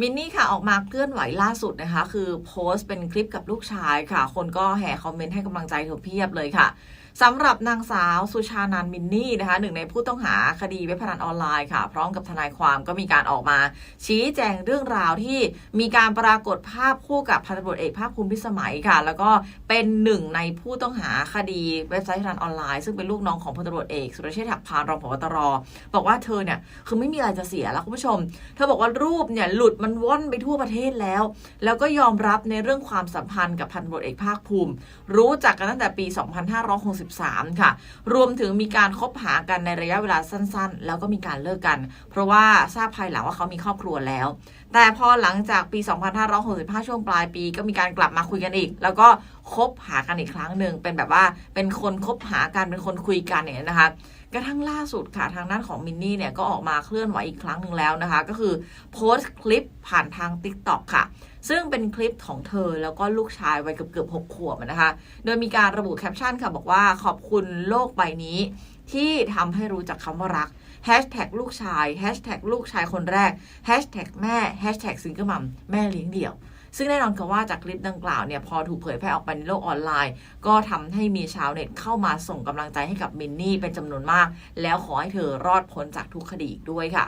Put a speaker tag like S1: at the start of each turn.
S1: มินนี่ค่ะออกมาเคลื่อนไหวล่าสุดนะคะ คือโพสต์เป็นคลิปกับลูกชายค่ะ คนก็แห่คอมเมนต์ให้กำลังใจเธอเพียบเลยค่ะสำหรับนางสาวสุชานันมินนี่นะคะหนึ่งในผู้ต้องหาคดีเว็บพนันออนไลน์ค่ะ พร้อมกับทนายความก็มีการออกมา ชี้แจงเรื่องราวที่มีการปรากฏภาพคู่กับพันตำรวจเอกภาคภูมิพิสมัยค่ะ แล้วก็เป็นหนึ่งในผู้ต้องหาคดีเว็บไซต์พนันออนไลน์ ซึ่งเป็นลูกน้องของพลตำรวจเอกสุรเชษฐ์หักพานรองผบตรบอกว่าเธอเนี่ยคือไม่มีอะไรจะเสียแล้วคุณผู้ชม เธอบอกว่ารูปเนี่ยหลุดมนว่อนไปทั่วประเทศแล้ว แล้วก็ยอมรับในเรื่องความสัมพันธ์กับพันตำรวจเอกภาคภูมิ รู้จักกันตั้งแต่ปี 2563 ค่ะ รวมถึงมีการคบหากันในระยะเวลาสั้นๆ แล้วก็มีการเลิกกัน เพราะว่าทราบภายหลังว่าเขามีครอบครัวแล้ว แต่พอหลังจากปี 2565 ช่วงปลายปี ก็มีการกลับมาคุยกันอีก แล้วก็คบหากันอีกครั้งหนึ่งเป็นแบบว่าเป็นคนคบหากันเป็นคนคุยกันเนี่ยนะคะกระทั่งล่าสุดค่ะทางด้านของมินนี่เนี่ยก็ออกมาเคลื่อนไหวอีกครั้งหนึ่งแล้วนะคะ ก็คือโพสต์คลิป ผ่านทาง Tik t o อกค่ะ ซึ่งเป็นคลิปของเธอแล้วก็ลูกชายวัยเกือบเกือบหกขวบนะคะ โดยมีการระบุแคปชั่นค่ะบอกว่าขอบคุณโลกใบนี้ที่ทำให้รู้จักคำว่ารักแฮชแท็กลูกชายแฮชแท็กลูกชายคนแรกแฮชแท็กแม่แฮชแท็กซิงเกิลมัมแม่เลี้ยงเดี่ยว ซึ่งแน่นอนค่ะว่าจากคลิปดังกล่าวเนี่ยพอถูกเผยแพร่ออกไปในโลกออนไลน์ ก็ทำให้มีชาวเน็ตเข้ามาส่งกำลังใจให้กับมินนี่เป็นจำนวนมาก แล้วขอให้เธอรอดพ้นจากทุกคดีอีกด้วยค่ะ